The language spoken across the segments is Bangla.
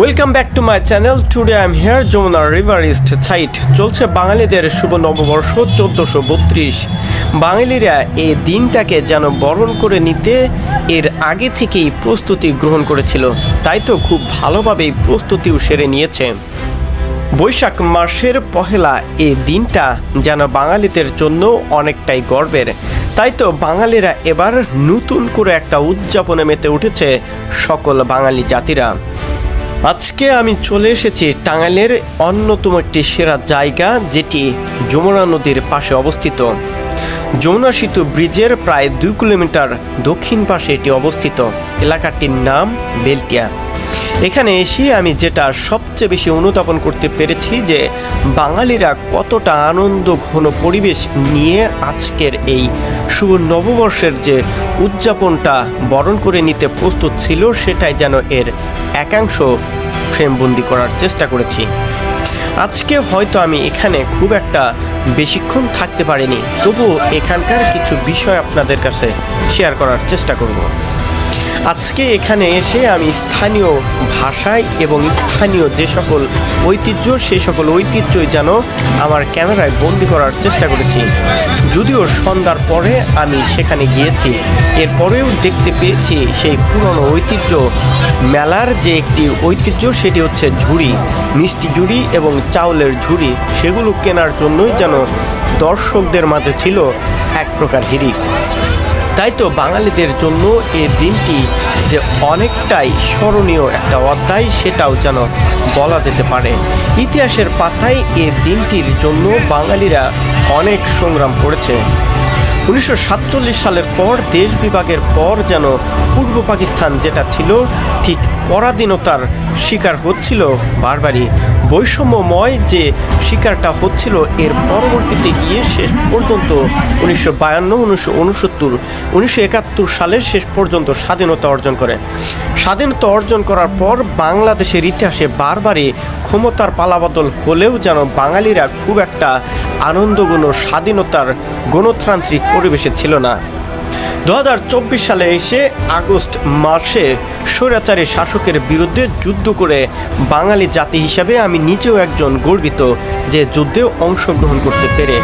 Welcome back to my channel today I am here Jamuna river east side চলছে বাঙালিদের শুভ নববর্ষ চোদ্দোশো বত্রিশ। বাঙালিরা এই দিনটাকে যেন বরণ করে নিতে এর আগে থেকেই প্রস্তুতি গ্রহণ করেছিল। তাই তো খুব ভালোভাবেই প্রস্তুতিও সেরে নিয়েছে। বৈশাখ মাসের পহেলা এই দিনটা যেন বাঙালিদের জন্য অনেকটাই গর্বের। তাই তো বাঙালিরা এবার নতুন করে একটা উদযাপনে মেতে উঠেছে সকল বাঙালি জাতিরা। আজকে আমি চলে এসেছি টাঙ্গাইলের অন্যতম একটি সেরা জায়গা, যেটি যমুনা নদীর পাশে অবস্থিত। যমুনা সেতু ব্রিজের প্রায় দুই কিলোমিটার দক্ষিণ পাশে এটি অবস্থিত। এলাকাটির নাম বেলটিয়া। এখানে এসে আমি যেটা সবচেয়ে বেশি অনুধাবন করতে পেরেছি যে বাঙালিরা কতটা আনন্দ ঘন পরিবেশ নিয়ে আজকের এই শুভ নববর্ষের যে উদযাপনটা বরণ করে নিতে প্রস্তুত ছিল, সেটাই যেন এর একাংশ ফ্রেমবন্দি করার চেষ্টা করেছি। আজকে হয়তো আমি এখানে খুব একটা বেশিক্ষণ থাকতে পারিনি, তবুও এখানকার কিছু বিষয় আপনাদের কাছে শেয়ার করার চেষ্টা করব। আজকে এখানে এসে আমি স্থানীয় ভাষায় এবং স্থানীয় যে সকল ঐতিহ্য সেই সকল ঐতিহ্যই যেন আমার ক্যামেরায় বন্দি করার চেষ্টা করেছি। যদিও সন্ধ্যার পরে আমি সেখানে গিয়েছি, এরপরেও দেখতে পেয়েছি সেই পুরনো ঐতিহ্য মেলার যে একটি ঐতিহ্য, সেটি হচ্ছে ঝুড়ি, মিষ্টি ঝুড়ি এবং চাউলের ঝুড়ি। সেগুলো কেনার জন্যই যেন দর্শকদের মাঝে ছিল এক প্রকার হিরিক তাই তো বাঙালিদের জন্য এ দিনটি যে অনেকটাই স্মরণীয় একটা অধ্যায়, সেটাও যেন বলা যেতে পারে। ইতিহাসের পাতায় এ দিনটির জন্য বাঙালিরা অনেক সংগ্রাম করেছে। উনিশশো সাতচল্লিশ সালের পর দেশ বিভাগের পর যেন পূর্ব পাকিস্তান যেটা ছিল, ঠিক পরাধীনতার শিকার হচ্ছিল বারবারই। বৈষম্যময় যে শিকারটা হচ্ছিল, এর পরবর্তীতে গিয়ে শেষ পর্যন্ত উনিশশো বায়ান্ন, উনিশশো উনসত্তর, উনিশশো একাত্তর সালের শেষ পর্যন্ত স্বাধীনতা অর্জন করে। স্বাধীনতা অর্জন করার পর বাংলাদেশের ইতিহাসে বারবারই ক্ষমতার পালাবদল হলেও যেন বাঙালিরা খুব একটা আনন্দগুণ স্বাধীনতার গণতান্ত্রিক পরিবেশে ছিল না। দু হাজার চব্বিশ সালে এসে আগস্ট মাসে স্বৈরাচারী শাসকের বিরুদ্ধে যুদ্ধ করে বাঙালি জাতি হিসাবে আমি নিজেও একজন গর্বিত যে যুদ্ধে অংশগ্রহণ করতে পেরে।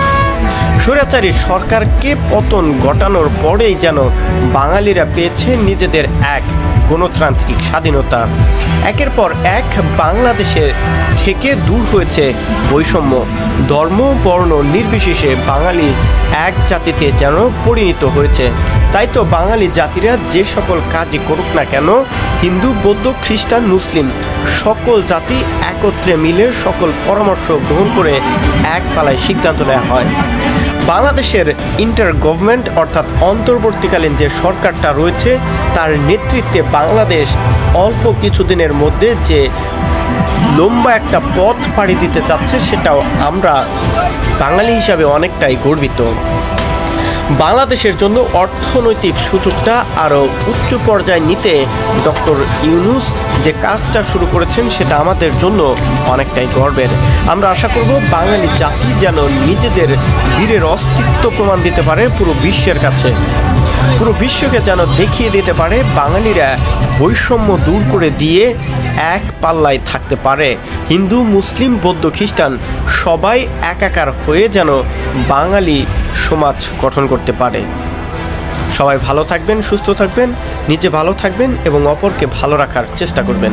স্বৈরাচারী সরকারকে পতন ঘটানোর পরেই যেন বাঙালিরা পেয়েছে নিজেদের এক গণতান্ত্রিক স্বাধীনতা। একের পর এক বাংলাদেশের থেকে দূর হয়েছে বৈষম্য। ধর্ম, বর্ণ নির্বিশেষে বাঙালি এক জাতিতে যেন পরিণত হয়েছে। তাই তো বাঙালি জাতিরা যে সকল কাজই করুক না কেন, হিন্দু, বৌদ্ধ, খ্রিস্টান, মুসলিম সকল জাতি একত্রে মিলে সকল পরামর্শ গ্রহণ করে এক পালায় সিদ্ধান্ত নেওয়া হয়। বাংলাদেশের ইন্টার গভর্নমেন্ট অর্থাৎ অন্তর্বর্তীকালীন যে সরকারটা রয়েছে, তার নেতৃত্বে বাংলাদেশ অল্প কিছুদিনের মধ্যে যে লম্বা একটা পথ পাড়ি দিতে চাচ্ছে, সেটাও আমরা বাঙালি হিসাবে অনেকটাই গর্বিত। বাংলাদেশের জন্য অর্থনৈতিক সুযোগটা আরও উচ্চ পর্যায়ে নিতে ডক্টর ইউনুস যে কাজটা শুরু করেছেন, সেটা আমাদের জন্য অনেকটাই গর্বের। আমরা আশা করব বাঙালি জাতি যেন নিজেদের বীরের অস্তিত্ব প্রমাণ দিতে পারে পুরো বিশ্বের কাছে। পুরো বিশ্বকে যেন দেখিয়ে দিতে পারে বাঙালিরা বৈষম্য দূর করে দিয়ে এক পাল্লায় থাকতে পারে। হিন্দু, মুসলিম, বৌদ্ধ, খ্রিস্টান সবাই একাকার হয়ে যেন বাঙালি সমাজ গঠন করতে পারে। সবাই ভালো থাকবেন, সুস্থ থাকবেন, নিজে ভালো থাকবেন এবং অপরকে ভালো রাখার চেষ্টা করবেন।